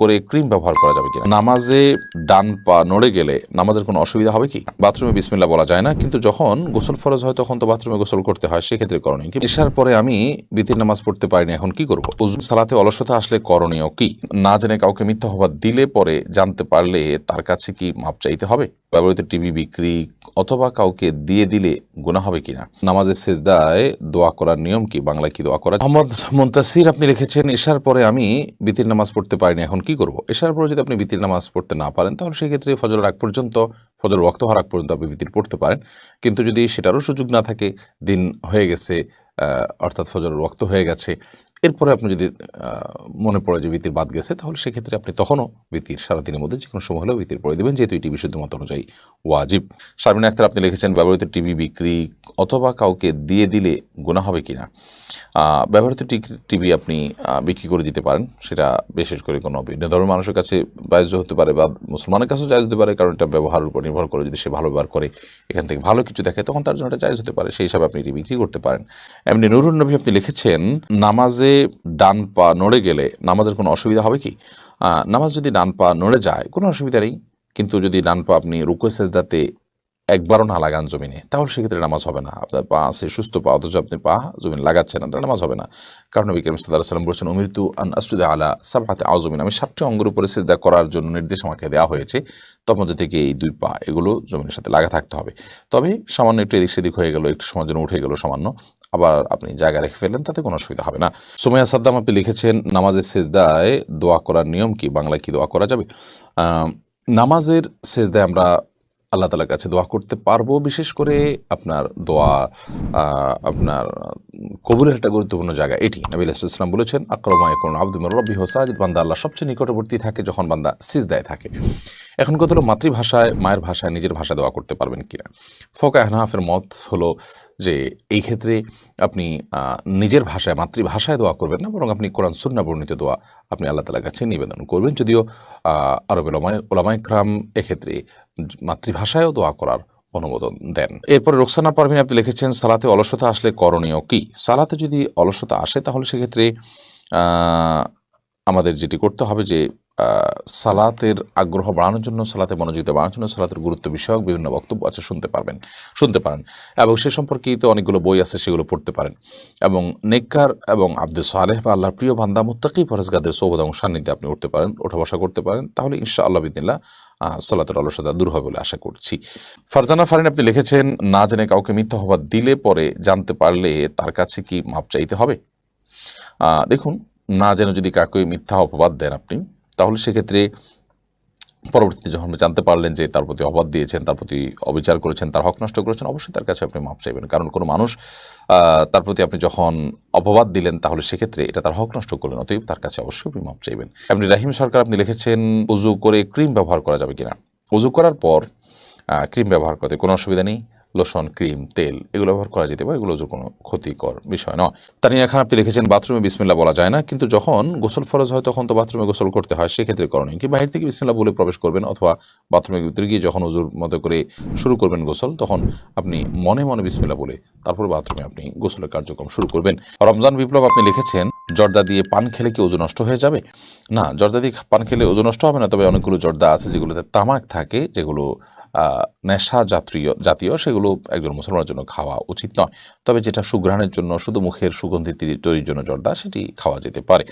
করে ক্রিম ব্যবহার করা যাবে কিনা? নামাজে ডান পা নড়ে গেলে নামাজের কোনো অসুবিধা হবে কি? বাথরুমে বিসমিল্লা বলা যায় না, কিন্তু যখন গোসল ফরজ হয় তখন তো বাথরুমে গোসল করতে হয়, সেক্ষেত্রে করণীয় কি? এসার পরে আমি বিতির নামাজ পড়তে পারিনি, এখন কি করব? উজু, সালাতে অলসতা আসলে করণীয় কি? না জেনে কাউকে মিথ্যা হবার দিলে পরে জানতে পারলে তার কাছে কি মাপ চাইতে হবে? ব্যবহৃত টিভি বিক্রি অথবা কাউকে দিয়ে দিলে গুণা হবে কিনা? নামাজের সেজদায় দোয়া করার নিয়ম কি? বাংলায় কি দোয়া করা মোহাম্মদ মুন্তাসির আপনি লিখেছেন এশার পরে আমি বিতির নামাজ পড়তে পারিনি এখন কি করব? এশার পরে যদি আপনি বিতির নামাজ পড়তে না পারেন, তাহলে সেক্ষেত্রে ফজর আগ পর্যন্ত, ফজর রক্ত হওয়ার পর্যন্ত আপনি বিতির পড়তে পারেন। কিন্তু যদি সেটারও সুযোগ না থাকে, দিন হয়ে গেছে অর্থাৎ ফজরের রক্ত হয়ে গেছে এরপরে আপনি যদি মনে পড়ে যে বিতির বাদ গেছে, তাহলে সেক্ষেত্রে আপনি তখনও বিতির সারাদিনের মধ্যে যে কোনো সময় হলেও বিতির পড়ে দেবেন, যেহেতু এটি বিশুদ্ধ মত অনুযায়ী ওয়াজিব। শারমিন আক্তার, আপনি লিখেছেন, ব্যবহৃত টিভি বিক্রি অথবা কাউকে দিয়ে দিলে গুণা হবে কি না ব্যবহৃত টিভি আপনি বিক্রি করে দিতে পারেন, সেটা বিশেষ করে কোনো ভিন্ন ধর্মের মানুষের কাছে জায়জ হতে পারে বা মুসলমানের কাছেও জায়জ হতে পারে, কারণ এটা ব্যবহারের উপর নির্ভর করে যদি সে ভালো ব্যবহার করে, এখান থেকে ভালো কিছু দেখে, তখন তার জন্য এটা জায়জ হতে পারে, সেই হিসাবে আপনি এটি বিক্রি করতে পারেন। এমনি নুরুন নবী আপনি লিখেছেন, নামাজে ডান পা নড়ে গেলে নামাজের কোনো অসুবিধা হবে কি? নামাজ যদি ডান পা নড়ে যায়, কোনো অসুবিধা নেই। কিন্তু যদি ডান পা আপনি রুকো, সেজদাতে একবারও না লাগান জমিনে, তাহলে সেক্ষেত্রে নামাজ হবে না। আপনার পা আছে, সুস্থ পা, অথচ আপনি পা জমিন লাগাচ্ছেন না, তাহলে নামাজ হবে না। কারণ নবী করিম সাল্লাহ সাল্লাম বলছেন অমৃতু আন আসুদা আলা সাবহাতে আজমিন আমি সাতটি অঙ্গের উপরে সেজদা করার জন্য নির্দেশ আমাকে দেওয়া হয়েছে। তার মধ্যে থেকে এই দুই পা, এগুলো জমিনের সাথে লাগা থাকতে হবে। তবে সামান্য একটু এদিক সেদিক হয়ে গেল, একটু সময় জন্য উঠে গেল সামান্য। আবার আপনি জায়গা রেখে ফেললেন, তাতে কোনো অসুবিধা হবে না। সোমাইয়া সাদ্দাম আপনি লিখেছেন, নামাজের সেজদায় দোয়া করার নিয়ম কি? বাংলায় কি দোয়া করা যাবে? নামাজের সেজদায় আমরা আল্লাহ তালার কাছে দোয়া করতে পারব। বিশেষ করে আপনার দোয়া আপনার কবুলের একটা গুরুত্বপূর্ণ জায়গা এটি। নবী ইসলাম বলেছেন আক্রমায় কোন আব্দুল রব্বি হোসাজিদ। বান্দা আল্লাহ সবচেয়ে নিকটবর্তী থাকে যখন বান্দা সিজদায় থাকে। এখন কত হলো মাতৃভাষায় মায়ের ভাষায় নিজের ভাষায় দোয়া করতে পারবেন কিনা। ফোকা হানাফের মত হলো যে, এই ক্ষেত্রে আপনি নিজের ভাষায়, মাতৃভাষায় দোয়া করবেন না, বরং আপনি কোরআন, সুন্না বর্ণিত দোয়া আপনি আল্লাহ তালার কাছে নিবেদন করবেন। যদিও আরবের ওলামাইকরাম এক্ষেত্রে মাতৃভাষায়ও দোয়া করার অনুমোদন দেন। এরপরে রোকসানা পারভিন আপনি লিখেছেন, সালাতে অলসতা আসলে করণীয় কি? সালাতে যদি অলসতা আসে, তাহলে সেক্ষেত্রে আমাদের যেটি করতে হবে যে সালাতের আগ্রহ বাড়ানোর জন্য, সালাতে মনোযোগিতা বাড়ানোর জন্য, সালাতের গুরুত্ব বিষয়ক বিভিন্ন বক্তব্য আছে, শুনতে পারবেন, শুনতে পারেন। এবং সে সম্পর্কিত অনেকগুলো বই আছে, সেগুলো পড়তে পারেন। এবং নেককার এবং আব্দুল সালেহ বা আল্লাহর প্রিয় বান্দা, মুত্তাকি ফরেজগাদের সৌবদ এবং সান্নিধ্যে আপনি উঠতে পারেন ওঠা বসা করতে পারেন। তাহলে ইনশা আল্লাহ বিদিল্লা সলাতের অলসতা দূর হবে বলে আশা করছি। ফারজানা ফারিন, আপনি লিখেছেন, না জেনে কাউকে মিথ্যা হবার দিলে পরে জানতে পারলে তার কাছে কি মাপ চাইতে হবে? দেখুন, না জেনে যদি কাউকে মিথ্যা অপবাদ দেন আপনি তাহলে সেক্ষেত্রে পরবর্তীতে যখন জানতে পারলেন যে তার প্রতি অবাদ দিয়েছেন, তার প্রতি অবিচার করেছেন, তার হক নষ্ট করেছেন, অবশ্যই তার কাছে আপনি মাপ চাইবেন। কারণ কোনো মানুষ তার প্রতি আপনি যখন অপবাদ দিলেন, তাহলে সেক্ষেত্রে এটা তার হক নষ্ট করলেন, অতএব তার কাছে অবশ্যই আপনি মাপ চাইবেন। আপনি রাহিম সরকার, আপনি লিখেছেন, উজু করে ক্রিম ব্যবহার করা যাবে কিনা? উজু করার পর ক্রিম ব্যবহার করতে কোনো অসুবিধা নেই। লোশন, ক্রিম, তেল এগুলো ব্যবহার করা যেতে পারে, এগুলো যে কোনো ক্ষতিকর বিষয় নয়। তানিয়া এখন আপনি লিখেছেন, বাথরুমে বিসমিল্লা বলা যায় না। কিন্তু যখন গোসল ফরজ হয়, তখন তো বাথরুমে গোসল করতে হয়, সেক্ষেত্রে করণীয় কি? বাহির থেকে বিসমিল্লা বলে প্রবেশ করবেন অথবা বাথরুমের ভিতরে গিয়ে যখন উজুর মতো করে শুরু করবেন গোসল, তখন আপনি মনে মনে বিসমিল্লা বলে তারপর বাথরুমে আপনি গোসলের কার্যক্রম শুরু করবেন। রমজান বিপ্লব আপনি লিখেছেন, জর্দা দিয়ে পান খেলে কি ওজন নষ্ট হয়ে যাবে? না, জর্দা দিয়ে পান খেলে ওজন নষ্ট হবে না, তবে অনেকগুলো জর্দা আছে যেগুলোতে তামাক থাকে, যেগুলো নেশা জাতীয় জাতীয় সেগুলো একজন মুসলমানের জন্য খাওয়া উচিত নয়। তবে যেটা সুগ্রহণের জন্য, শুধু মুখের সুগন্ধি তৈরি- তৈরির জন্য জর্দা, সেটি খাওয়া যেতে পারে।